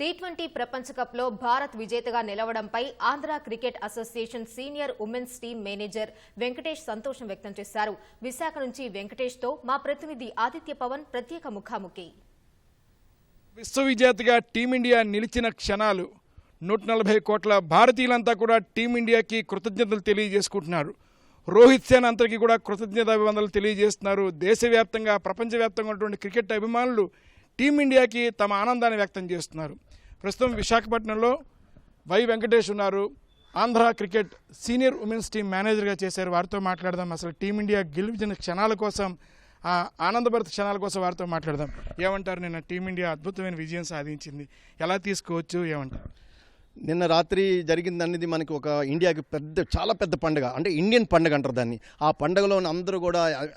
T twenty ప్రపంచ కప్లో భారత్ విజేతగా నిలవడంపై Andhra cricket association senior women's team manager Venkatesh సంతోషం వ్యక్తం చేశారు. విశాఖ నుంచి వెంకటేష్తో మా ప్రతినిధి ఆదిత్య పవన్ ప్రత్యేక ముఖాముఖి. విశ్వవిజేతగా టీమిండియా నిలిచిన క్షణాలు నూట నలభై కోట్ల భారతీయులంతా కూడా టీమిండియాకి కృతజ్ఞతలు తెలియజేసుకుంటున్నారు. రోహిత్ సేన్ అంతరికి కూడా కృతజ్ఞత అభివందనలు తెలియజేస్తున్నారు. దేశవ్యాప్తంగా ప్రపంచవ్యాప్తంగా ఉన్నటువంటి క్రికెట్ అభిమానులు టీమిండియాకి తమ ఆనందాన్ని వ్యక్తం చేస్తున్నారు. ప్రస్తుతం విశాఖపట్నంలో వై వెంకటేష్ ఉన్నారు. Andhra cricket senior women's team మేనేజర్గా చేశారు. వారితో మాట్లాడదాం. అసలు టీమిండియా గెలిచిన క్షణాల కోసం ఆ ఆనందభరిత క్షణాల కోసం వారితో మాట్లాడదాం. ఏమంటారు? నిన్న టీమిండియా అద్భుతమైన విజయం సాధించింది. ఎలా తీసుకోవచ్చు? ఏమంటారు? నిన్న రాత్రి జరిగిందనేది మనకి ఒక ఇండియాకి పెద్ద చాలా పెద్ద పండుగ. అంటే ఇండియన్ పండుగ అంటారు దాన్ని. ఆ పండుగలో అందరూ కూడా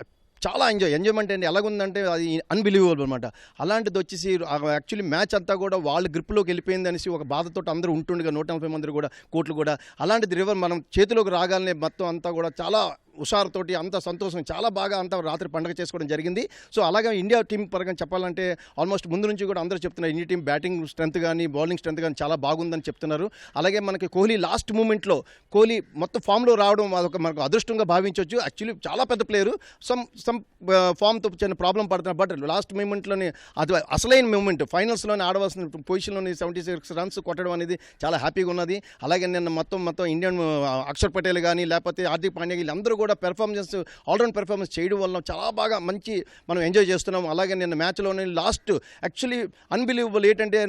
చాలా ఎంజాయ్ ఎంజాయ్మెంట్ అంటే ఎలాగుందంటే అది అన్బిలీవబుల్ అనమాట అలాంటిది వచ్చేసి యాక్చువల్లీ మ్యాచ్ అంతా కూడా వాళ్ళ గ్రిప్లోకి వెళ్ళిపోయింది అనేసి ఒక బాధతో అందరూ ఉంటుండగా నూట నలభై మంది కూడా కోట్లు కూడా. అలాంటిది రివర్ మనం చేతిలోకి రాగానే మొత్తం అంతా కూడా చాలా హుషారుతోటి అంత సంతోషం. చాలా బాగా అంత రాత్రి పండుగ చేసుకోవడం జరిగింది. సో అలాగే ఇండియా టీం పరంగా చెప్పాలంటే ఆల్మోస్ట్ ముందు నుంచి కూడా అందరూ చెప్తున్నారు ఇండియా టీం బ్యాటింగ్ స్ట్రెంత్ కానీ బౌలింగ్ స్ట్రెంత్ కానీ చాలా బాగుందని చెప్తున్నారు. అలాగే మనకి కోహ్లీ లాస్ట్ మూమెంట్లో కోహ్లీ మొత్తం ఫామ్లో రావడం అదొక మనకు అదృష్టంగా భావించవచ్చు యాక్చువల్లీ చాలా పెద్ద ప్లేయరు. సమ్ సమ్ ఫామ్తో చిన్న ప్రాబ్లం పడుతున్నారు. బట్ లాస్ట్ మూమెంట్లోనే అది అసలైన మూమెంట్. ఫైనల్స్లోనే ఆడవలసిన పొజిషన్లోని సెవెంటీ సిక్స్ రన్స్ కొట్టడం అనేది చాలా హ్యాపీగా ఉన్నది. అలాగే నిన్న మొత్తం మొత్తం ఇండియన్ అక్షర్ పటేల్ కానీ లేకపోతే హార్దిక్ పాండ్యా వీళ్ళందరూ కూడా పెర్ఫార్మెన్స్ ఆల్రౌండ్ పెర్ఫార్మెన్స్ చేయడం వల్ల చాలా బాగా మంచి మనం ఎంజాయ్ చేస్తున్నాం. అలాగే నిన్న మ్యాచ్లోనే లాస్ట్ యాక్చువల్లీ అన్బిలీవబుల్ ఏంటంటే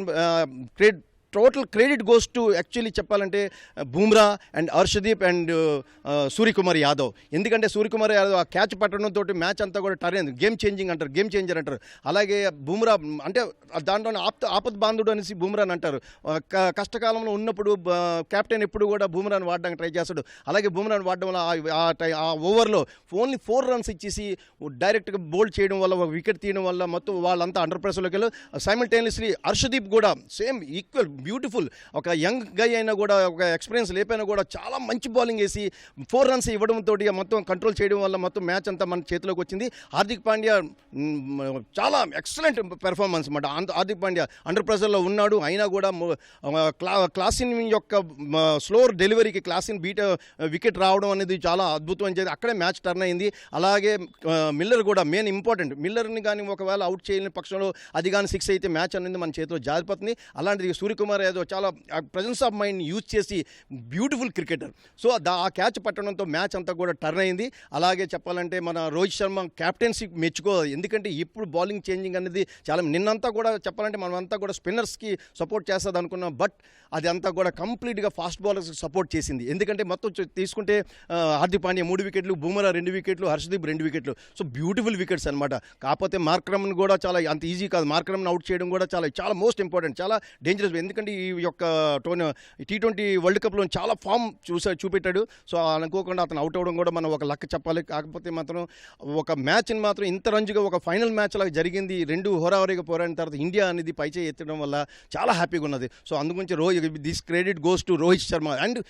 great total credit goes to actually చెప్పాలంటే బూమ్రా అండ్ హర్షదీప్ అండ్ సూర్యకుమార్ యాదవ్ ఎందుకంటే సూర్యకుమార్ యాదవ్ ఆ క్యాచ్ పట్టడంతో మ్యాచ్ అంతా కూడా టర్న్ అయింది. గేమ్ చేంజింగ్ అంటారు గేమ్ చేంజర్ అంటారు. అలాగే బూమ్రా అంటే దాంట్లో ఆప్త ఆపద్ బాంధుడు అనేసి బూమ్రా అని అంటారు. కష్టకాలంలో ఉన్నప్పుడు కెప్టెన్ ఎప్పుడు కూడా బూమ్రాని వాడడానికి ట్రై చేస్తాడు. అలాగే బూమ్రాని వాడడం వల్ల ఆ- ఆ ఓవర్లో ఓన్లీ ఫోర్ రన్స్ ఇచ్చేసి డైరెక్ట్గా బోల్డ్ చేయడం వల్ల వికెట్ తీయడం వల్ల మొత్తం వాళ్ళంతా అండర్ ప్రెషర్లోకి వెళ్ళి సైమిల్టేనియస్లీ హర్షదీప్ కూడా సేమ్ ఈక్వల్ బ్యూటిఫుల్. ఒక యంగ్ గై అయినా కూడా ఒక ఎక్స్పీరియన్స్ లేపైనా కూడా చాలా మంచి బౌలింగ్ వేసి ఫోర్ రన్స్ ఇవ్వడంతో మొత్తం కంట్రోల్ చేయడం వల్ల మొత్తం మ్యాచ్ అంతా మన చేతిలోకి వచ్చింది. హార్దిక్ పాండ్యా చాలా ఎక్సలెంట్ పెర్ఫార్మెన్స్ అనమాట హార్దిక్ పాండ్యా అండర్ ప్రెషర్లో ఉన్నాడు. అయినా కూడా క్లా క్లాసిన్ యొక్క స్లోర్ డెలివరీకి క్లాసిన్ బీట్ వికెట్ రావడం అనేది చాలా అద్భుతం అని చెప్పి అక్కడే మ్యాచ్ టర్న్ అయింది. అలాగే మిల్లర్ కూడా మెయిన్ ఇంపార్టెంట్ మిల్లర్ని కానీ ఒకవేళ అవుట్ చేయలేని పక్షంలో అది కానీ సిక్స్ అయితే మ్యాచ్ అనేది మన చేతిలో జారిపోతుంది. అలాంటిది సూర్యకుమార్ యాదవ్ చాలా ప్రజెన్స్ ఆఫ్ మైండ్ యూజ్ చేసి బ్యూటిఫుల్ క్రికెటర్ సో దా ఆ క్యాచ్ పట్టడంతో మ్యాచ్ అంతా కూడా టర్న్ అయింది. అలాగే చెప్పాలంటే మన రోహిత్ శర్మ క్యాప్టెన్సీ మెచ్చుకోవాలి ఎందుకంటే ఇప్పుడు బౌలింగ్ చేంజింగ్ అనేది చాలా నిన్నంతా కూడా చెప్పాలంటే మనం అంతా కూడా స్పిన్నర్స్కి సపోర్ట్ చేస్తుంది అనుకున్నాం. బట్ అది అంతా కూడా కంప్లీట్గా ఫాస్ట్ బౌలర్స్కి సపోర్ట్ చేసింది. ఎందుకంటే మొత్తం తీసుకుంటే హార్దిక్ పాండ్యా మూడు వికెట్లు బూమరా రెండు వికెట్లు హర్షదీప్ రెండు వికెట్లు. సో బ్యూటిఫుల్ వికెట్స్ అనమాట కాకపోతే మార్క్రమ్ని కూడా చాలా అంత ఈజీ కాదు. మార్క్రమ్ని అవుట్ చేయడం కూడా చాలా చాలా మోస్ట్ ఇంపార్టెంట్ చాలా డేంజరస్ ఎందుకంటే ఈ యొక్క టోన్ టీ ట్వంటీ వరల్డ్ కప్లో చాలా ఫామ్ చూసా చూపెట్టాడు. సో అనుకోకుండా అతను అవుట్ అవ్వడం కూడా మనం ఒక లక్క చెప్పాలి. కాకపోతే మాత్రం ఒక మ్యాచ్ని మాత్రం ఇంత రంజుగా ఒక ఫైనల్ మ్యాచ్ లాగా జరిగింది రెండు హోరావరిగా పోరాడిన తర్వాత ఇండియా అనేది పైచే ఎత్తడం వల్ల చాలా హ్యాపీగా ఉన్నది. సో అందుగురించి Rohit this credit goes to Rohit Sharma and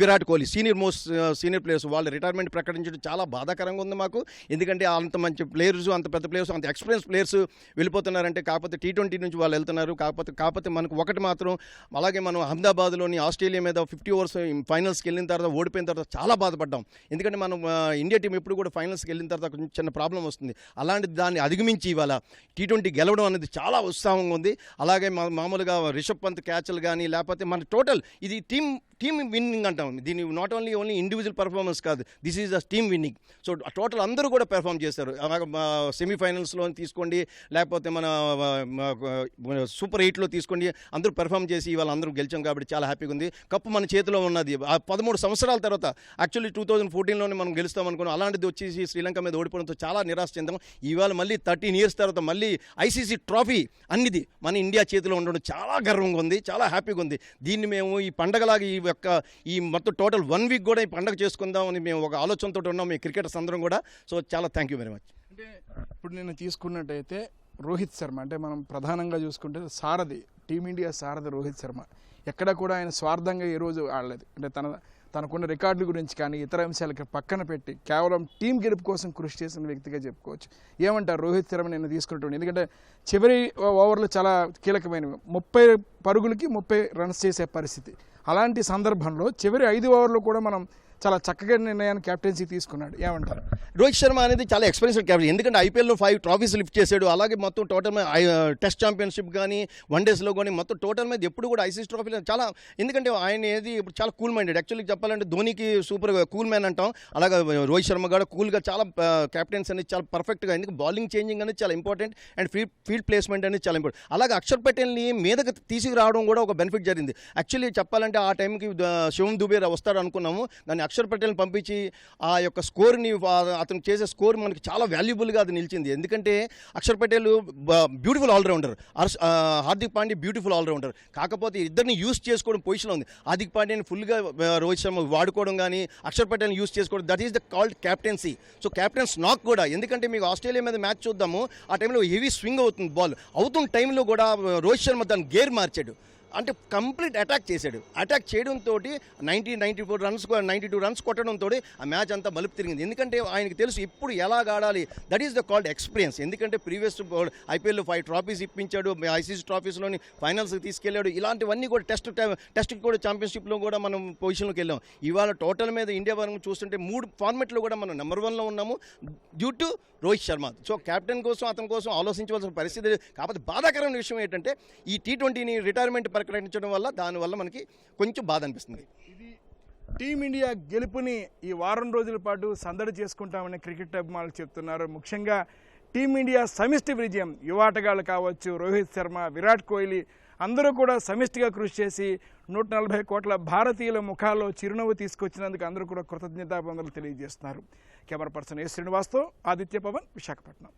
Virat Kohli. Senior most senior players వాళ్ళు రిటైర్మెంట్ ప్రకటించడం చాలా బాధాకరంగా ఉంది మాకు. ఎందుకంటే అంత మంచి ప్లేయర్స్ అంత పెద్ద ప్లేయర్స్ అంత ఎక్స్పీరియన్స్ ప్లేయర్స్ వెళ్ళిపోతున్నారంటే కాకపోతే టీ ట్వంటీ నుంచి వాళ్ళు వెళ్తున్నారు. కాకపోతే కాకపోతే మనకు ఒకటి మాత్రం అలాగే మనం అహ్మదాబాద్లోని ఆస్ట్రేలియా మీద ఫిఫ్టీ ఓవర్స్ ఫైనల్స్కి వెళ్ళిన తర్వాత ఓడిపోయిన తర్వాత చాలా బాధపడ్డాం. ఎందుకంటే మనం ఇండియా టీం ఎప్పుడు కూడా ఫైనల్స్కి వెళ్ళిన తర్వాత కొంచెం చిన్న ప్రాబ్లం వస్తుంది. అలాంటి దాన్ని అధిగమించి ఇవాళ టీ ట్వంటీ గెలవడం అనేది చాలా ఉత్సాహంగా ఉంది. అలాగే మామూలుగా రిషబ్ పంత్ క్యాచ్లు కానీ లేకపోతే మన టోటల్ ఇది టీమ్ టీమ్ విన్నింగ్ అంటాం. దీన్ని not only only individual performance కాదు this is a team winning so total అందరూ కూడా పెర్ఫామ్ చేస్తారు. అలాగే సెమీఫైనల్స్లో తీసుకోండి లేకపోతే మన సూపర్ ఎయిట్లో తీసుకోండి అందరూ పెర్ఫామ్ చేసి ఇవాళ అందరూ గెలిచాం కాబట్టి చాలా హ్యాపీగా ఉంది. కప్పు మన చేతిలో ఉన్నది. ఆ పదమూడు సంవత్సరాల తర్వాత యాక్చువల్లీ టూ థౌజండ్ ఫోర్టీన్లోనే మనం గెలుస్తాం అనుకున్నాం. అలాంటిది వచ్చేసి శ్రీలంక మీద ఓడిపోవడంతో చాలా నిరాశ చెందాం. ఇవాళ మళ్ళీ థర్టీన్ ఇయర్స్ తర్వాత మళ్ళీ ఐసీసీ ట్రోఫీ అన్నిది మన ఇండియా చేతిలో ఉండడం చాలా గర్వంగా ఉంది చాలా హ్యాపీగా ఉంది. దీన్ని మేము ఈ పండగలాగా ఈ యొక్క ఈ మొత్తం టోటల్ వన్ వీక్ కూడా ఈ పండగ చేసుకుందామని మేము ఒక ఆలోచనతో ఉన్నాం మీ క్రికెటర్స్ అందరం కూడా. సో చాలా థ్యాంక్ యూ వెరీ మచ్. అంటే ఇప్పుడు నేను తీసుకున్నట్టయితే రోహిత్ శర్మ అంటే మనం ప్రధానంగా చూసుకుంటే సారథి టీమిండియా సారథి రోహిత్ శర్మ. ఎక్కడ కూడా ఆయన స్వార్థంగా ఏ రోజు ఆడలేదు. అంటే తన తనకున్న రికార్డుల గురించి కానీ ఇతర అంశాలకి పక్కన పెట్టి కేవలం టీం గెలుపు కోసం కృషి చేసిన వ్యక్తిగా చెప్పుకోవచ్చు. ఏమంటారు రోహిత్ శర్మ నేను తీసుకున్నటువంటి? ఎందుకంటే చివరి ఓవర్లు చాలా కీలకమైనవి. ముప్పై పరుగులకి ముప్పై రన్స్ చేసే పరిస్థితి. అలాంటి సందర్భంలో చివరి ఐదు ఓవర్లు కూడా మనం చాలా చక్కగా నిర్ణయాన్ని కెప్టెన్సీ తీసుకున్నాడు. ఏమంటారు? రోహిత్ శర్మ అనేది చాలా ఎక్స్పీరియన్స్డ్ క్యాప్టెన్ ఎందుకంటే ఐపీఎల్లో ఫైవ్ ట్రాఫీస్ లిఫ్ట్ చేశాడు. అలాగే మొత్తం టోటల్ మీద టెస్ట్ ఛాంపియన్షిప్ కానీ వన్ డేస్లో కానీ మొత్తం టోటల్ మీద ఎప్పుడు కూడా ఐసీసీ ట్రోఫీలో చాలా ఎందుకంటే ఆయన ఏది ఇప్పుడు చాలా కూల్ మైండెడ్ యాక్చువల్లీ చెప్పాలంటే ధోనికి సూపర్ కూల్ మ్యాన్ అంటాం. అలాగే రోహిత్ శర్మ కూడా కూల్గా చాలా క్యాప్టెన్స్ అనేది చాలా పర్ఫెక్ట్గా ఎందుకంటే బౌలింగ్ చేంజింగ్ అనేది చాలా important and field field placement అనేది చాలా ఇంపార్టెంట్ అలాగే అక్షర్ పటేల్ని మీదకి తీసుకురావడం కూడా ఒక బెనిఫిట్ జరిగింది. యాక్చువల్లీ చెప్పాలంటే ఆ టైంకి శివం దుబే వస్తాడు అనుకున్నాము. దాన్ని అక్షర్ పటేల్ని పంపించి ఆ యొక్క స్కోర్ని అతను చేసే స్కోర్ మనకి చాలా వాల్యుబుల్గా అది నిలిచింది. ఎందుకంటే Akshar Patel beautiful allrounder. Harsh Hardik Pandey beautiful allrounder. కాకపోతే ఇద్దరిని యూస్ చేసుకోవడం పొజిషన్లో ఉంది. హార్దిక్ పాండేని ఫుల్గా రోహిత్ శర్మ వాడుకోవడం కానీ అక్షర్ పటేల్ని యూస్ చేసుకోవడం that is the called captaincy. So captain's knock కూడా. ఎందుకంటే మీకు ఆస్ట్రేలియా మీద మ్యాచ్ చూద్దాము ఆ టైంలో హెవీ స్వింగ్ అవుతుంది బాల్. అవుతున్న టైంలో కూడా రోహిత్ శర్మ దాన్ని గేర్ మార్చాడు. అంటే కంప్లీట్ అటాక్ చేశాడు. అటాక్ చేయడంతో ninety ninety four runs ninety two runs కొట్టడంతో ఆ మ్యాచ్ అంతా మలుపు తిరిగింది. ఎందుకంటే ఆయనకి తెలుసు ఇప్పుడు ఎలా ఆడాలి. That is the called experience ఎందుకంటే ప్రీవియస్ ఐపీఎల్లో ఫైవ్ ట్రాఫీస్ ఇప్పించాడు. ఐసీసీ ట్రాఫీస్లోని ఫైనల్స్కి తీసుకెళ్ళాడు. ఇలాంటివన్నీ కూడా టెస్ట్ టెస్ట్ కూడా ఛాంపియన్షిప్లో కూడా మనం పొజిషన్లోకి వెళ్ళాం. ఇవాళ టోటల్ మీద ఇండియా వరకు చూస్తుంటే మూడు ఫార్మెట్లో కూడా మనం నెంబర్ వన్లో ఉన్నాము due to Rohit Sharma. So captain కోసం అతని కోసం ఆలోచించవలసిన పరిస్థితి కాకపోతే బాధాకరమైన విషయం ఏంటంటే ఈ టీ ట్వంటీని రిటైర్మెంట్ ప్రకటించడం వల్ల దానివల్ల మనకి కొంచెం బాధ అనిపిస్తుంది. ఇది టీమిండియా గెలుపుని ఈ వారం రోజుల పాటు సందడి చేసుకుంటామని క్రికెట్ అభిమానులు చెప్తున్నారు. ముఖ్యంగా టీమిండియా సమిష్టి విజయం యువ ఆటగాళ్ళు కావచ్చు రోహిత్ శర్మ విరాట్ కోహ్లీ అందరూ కూడా సమిష్టిగా కృషి చేసి నూట నలభై కోట్ల భారతీయుల ముఖాల్లో చిరునవ్వు తీసుకొచ్చినందుకు అందరూ కూడా కృతజ్ఞతాబంధనలు తెలియజేస్తున్నారు. కెమెరా పర్సన్ ఏ శ్రీనివాస్తో ఆదిత్య పవన్ విశాఖపట్నం.